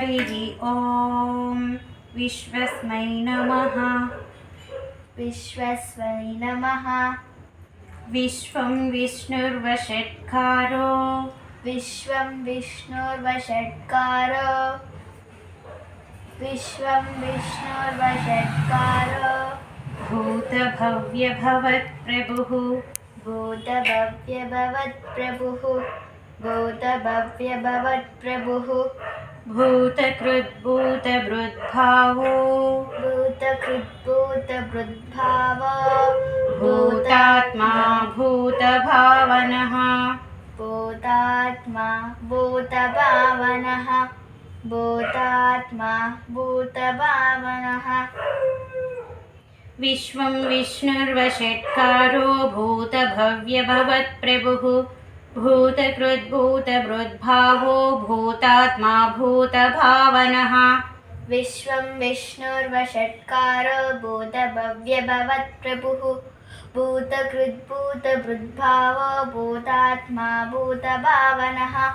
हरिः ॐ विश्वस्मै नमः। विश्वस्वै नमः। विश्वं विष्णुर्वषट्कारो। विश्वं विष्णुर्वषट्कार। विश्वं विष्णुर्वषट्कार। भूतभव्यभवत्प्रभुः। भूतभव्यभवत्प्रभुः। भूतभव्यभवत्प्रभुः। भूतकृद्भूतभृद्भावो। भूतकृद्भूतभृद्भाव। भूतात्मा भूतभावनः भूतात्मा भूतभावनः भूतात्मा भूतभावनः विश्वं विष्णुर्वषट्कारो भूतभव्यभवत्प्रभुः भूतकृद्भूतभृद्भावो भूतात्मा भूतभावनः विश्वं विष्णुर्वषट्कार भूतभव्यभवत्प्रभुः भूतकृद्भूतभृद्भाव भूतात्मा भूतभावनः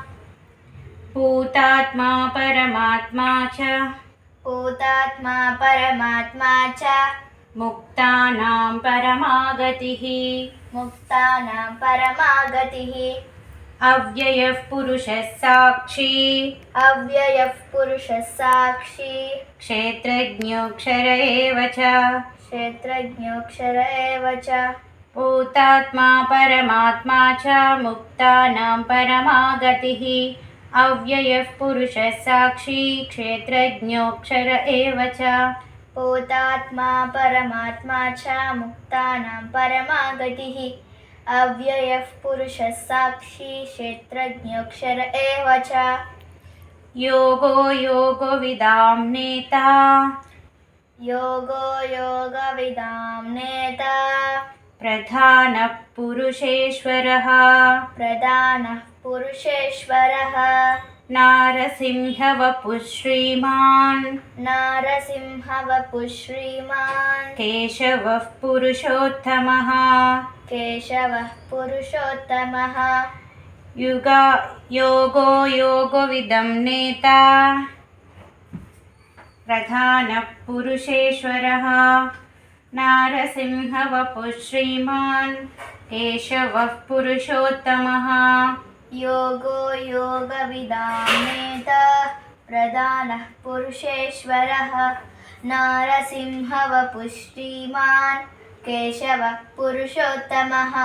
भूतात्मा परमात्मा च। भूतात्मा परमात्मा च। मुक्तानां परमागतिः मुक्तानां परमागतिः। अव्ययः पुरुषः साक्षी। अव्ययः पुरुषः साक्षी। क्षेत्रज्ञोऽक्षर एव च। क्षेत्रज्ञोऽक्षर एव च। भूतात्मा परमात्मा च मुक्तानां परमागतिः। अव्ययः पुरुषः साक्षी क्षेत्रज्ञोऽक्षर एव च भूतात्मा परमात्मा च मुक्तानां परमागतिः। अव्ययः पुरुषः साक्षी क्षेत्रज्ञोऽक्षर एव च। योगो योगविदां नेता। योगो योगविदां नेता। प्रधानः पुरुषेश्वरः। प्रधानः पुरुषेश्वरः नारसिंहवपुः श्रीमान् नारसिंहवपुः श्रीमान् केशवः पुरुषोत्तमः केशवः पुरुषोत्तमः युगा योगो योगविदं नेता प्रधानः पुरुषेश्वरः नारसिंहवपुः श्रीमान् केशवः पुरुषोत्तमः योगो योगविदां नेता प्रधानः पुरुषेश्वरः। नारसिंहवपुः श्रीमान् केशवः पुरुषोत्तमः